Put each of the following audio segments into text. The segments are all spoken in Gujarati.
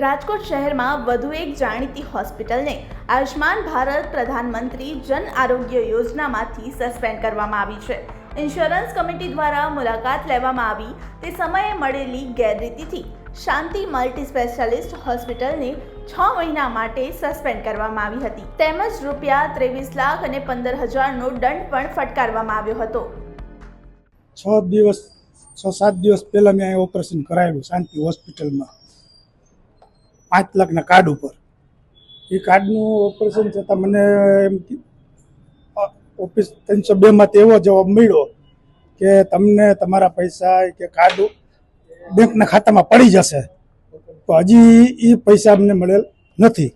રાજકોટ શહેરમાં વધુ એક જાણીતી હોસ્પિટલને આયુષ્માન ભારત પ્રધાનમંત્રી જન આરોગ્ય યોજનામાંથી સસ્પેન્ડ કરવામાં આવી છે. ઇન્સ્યોરન્સ કમિટી દ્વારા મુલાકાત લેવામાં આવી. તે સમયે મળેલી ગેરરીતિથી શાંતિ મલ્ટી સ્પેશિયાલિસ્ટ હોસ્પિટલને છ મહિના માટે સસ્પેન્ડ કરવામાં આવી હતી. તેમજ રૂપિયા ત્રેવીસ લાખ અને પંદર હજારનો દંડ પણ ફટકારવામાં આવ્યો હતો. છ દિવસ, છ સાત દિવસ પહેલાં મેં ઓપરેશન કરાવેલું શાંતિ હોસ્પિટલમાં. પાંચ લાખના કાર્ડ ઉપર. એ કાર્ડનું ઓપરેશન થતાં મને એમ ઓફિસ ત્રણસો બેમાંથી એવો જવાબ મળ્યો કે તમને તમારા પૈસા કે કાર્ડ બેંકના ખાતામાં પડી જશે. તો હજી એ પૈસા અમને મળેલ નથી.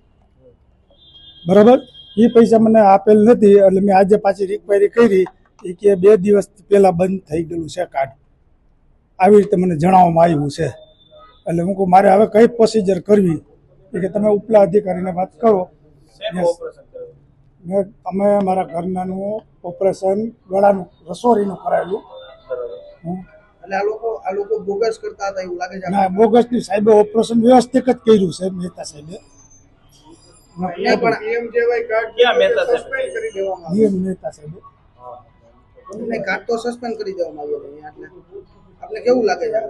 બરાબર? એ પૈસા મને આપેલ નથી એટલે મેં આજે પાછી રિક્વાયરી કરી. એ કે બે દિવસ પહેલાં બંધ થઈ ગયેલું છે કાર્ડ. આવી રીતે મને જણાવવામાં આવ્યું છે. એટલે હું કહું મારે હવે કઈ પ્રોસિજર કરવી? એ કે તમે ઉપલા અધિકારીને વાત કરો. મેં અમે મારા ઘરનાનું ઓપરેશન ગળાનું રસોરીનું કરાયેલું. હમ. એટલે આ લોકો આ લોકો બોગસ કરતા હતા એવું લાગે છે ના સાહેબે ઓપરેશન વ્યવસ્થિત જ કર્યું છે મહેતા સાહેબે. મહેતા કરી દેવામાં નિયમ મહેતા સાહેબે. કાર્ડ તો સસ્પેન્ડ કરી દેવામાં આવ્યો એટલે આપને કેવું લાગે છે?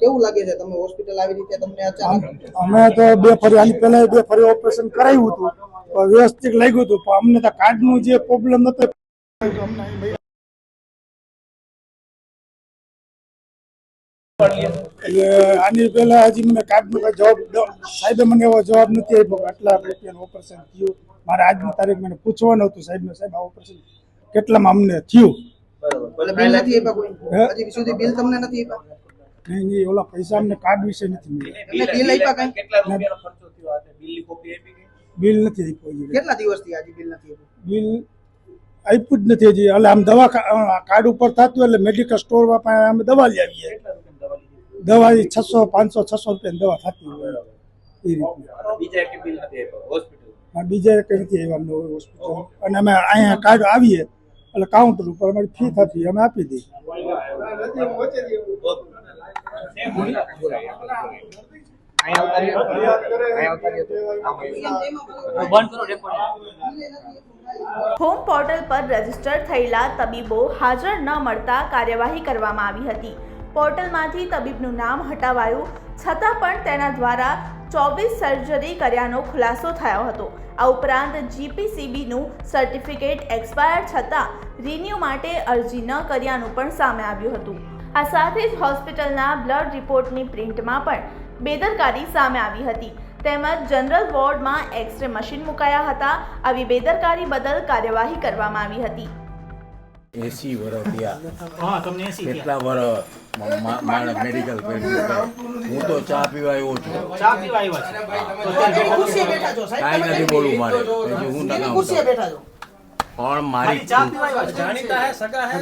કેવું લાગે છે? તમે હોસ્પિટલ આવી રીતે તમને અચાનક અમે તો બે ફરી આની પહેલા બે ફરી ઓપરેશન કરાવ્યું હતું. તો વ્યવસ્થિત લાગ્યું હતું. પણ અમને તો કાર્ડનું જે પ્રોબ્લેમ હતો એટલે આની પહેલા હજી મને કાર્ડનો કઈ જવાબ સાહેબે મને એવો જવાબ નથી આપ્યો આટલા રૂપિયાનું ઓપરેશન થયું. મારે આજની તારીખ મને પૂછવાનું હતું સાહેબને સાહેબ આ ઓપરેશન કેટલામાં અમને થયું? એટલે બિલ નથી આપ્યા કોઈ. હજી સુધી બિલ તમને નથી આપ્યા? નહીં નહીં ઓલા પૈસા અમને કાર્ડ વિશે નથી મળ્યા. બિલ આપ્યા કેટલા રૂપિયાનો ખર્ચો થયો આ બિલની કોપી આપી બિલ નથી આપ્યું કેટલા દિવસથી હજી બિલ નથી આપ્યું? બિલ આપ્યું જ નથી હજી. એટલે આમ દવા કાર્ડ ઉપર થતું એટલે મેડિકલ સ્ટોર પાસે અમે દવા લઈ આવીએ. દવા છસો પાંચસો છસો રૂપિયાની દવા થતી હોય એ રીતે. બીજા એક બિલ નથી આપ્યો? હોસ્પિટલ? બીજા કંઈ નથી આવ્યા અમને હોસ્પિટલ. અને અમે અહીંયા કાર્ડ આવીએ એટલે કાઉન્ટર ઉપર અમારી ફી થતી અમે આપી દઈએ. હોમ પોર્ટલ પર રજિસ્ટર થયેલા તબીબો હાજર ન મળતા કાર્યવાહી કરવામાં આવી હતી. પોર્ટલમાંથી તબીબનું નામ હટાવાયું, છતાં પણ તેના દ્વારા ચોવીસ સર્જરી કર્યાનો ખુલાસો થયો હતો. આ ઉપરાંત જીપીસીબીનું સર્ટિફિકેટ એક્સપાયર છતાં રિન્યૂ માટે અરજી ન કર્યાનું પણ સામે આવ્યું હતું. આ સાથે જ હોસ્પિટલના બ્લડ રિપોર્ટની પ્રિન્ટમાં પણ બેદરકારી સામે આવી હતી. તેમજ જનરલ વોર્ડમાં એક્સરે મશીન મુકાયા હતા. આવી બેદરકારી બદલ કાર્યવાહી કરવામાં આવી હતી. એસી વર્ષ થયા. હા તમને એસી કેટલા વર્ષ માણસ મેડિકલ હું તો ચા પીવા આવ્યો છું. ચા પીવા આવ્યો છે? કાંઈ નથી બોલવું મારે. હું નકામ પણ મારી જાણીતા હે સગા હે?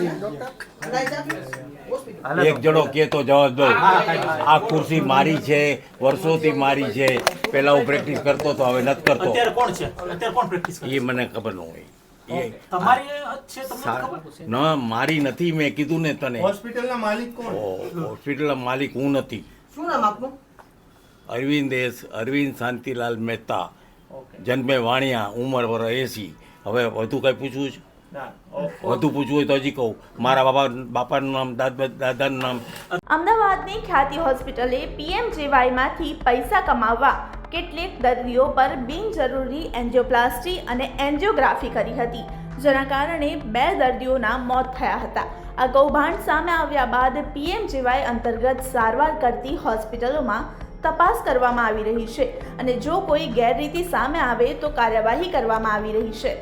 સગાઈ એક જણો કે તો જવાબ દો. આ ખુરશી મારી છે વર્ષોથી મારી છે. પેલા હું પ્રેક્ટિસ કરતો તો હવે નથી કરતો. એ મને ખબર ન હોય. ન મારી નથી મેં કીધું ને તને. હોસ્પિટલના માલિક કોણ? હોસ્પિટલ માલિક હું નથી. શું નામ આપનું? અરવિંદ એસ અરવિંદ શાંતિલાલ મહેતા. જન્મે વાણિયા ઉંમર વર એસી. હવે વધુ કંઈ પૂછવું છે? વધુ પૂછવું હોય તો હજી કહું. મારા બાપા બાપાનું નામ દાદાનું નામ. અમદાવાદની ખ્યાતિ હોસ્પિટલે પીએમજેવાયમાંથી પૈસા કમાવવા કેટલીક દર્દીઓ પર બિનજરૂરી એન્જિયોપ્લાસ્ટી અને એન્જિયોગ્રાફી કરી હતી જેના કારણે બે દર્દીઓના મોત થયા હતા. આ કૌભાંડ સામે આવ્યા બાદ પીએમજેવાય અંતર્ગત સારવાર કરતી હોસ્પિટલોમાં તપાસ કરવામાં આવી રહી છે અને જો કોઈ ગેરરીતિ સામે આવે તો કાર્યવાહી કરવામાં આવી રહી છે.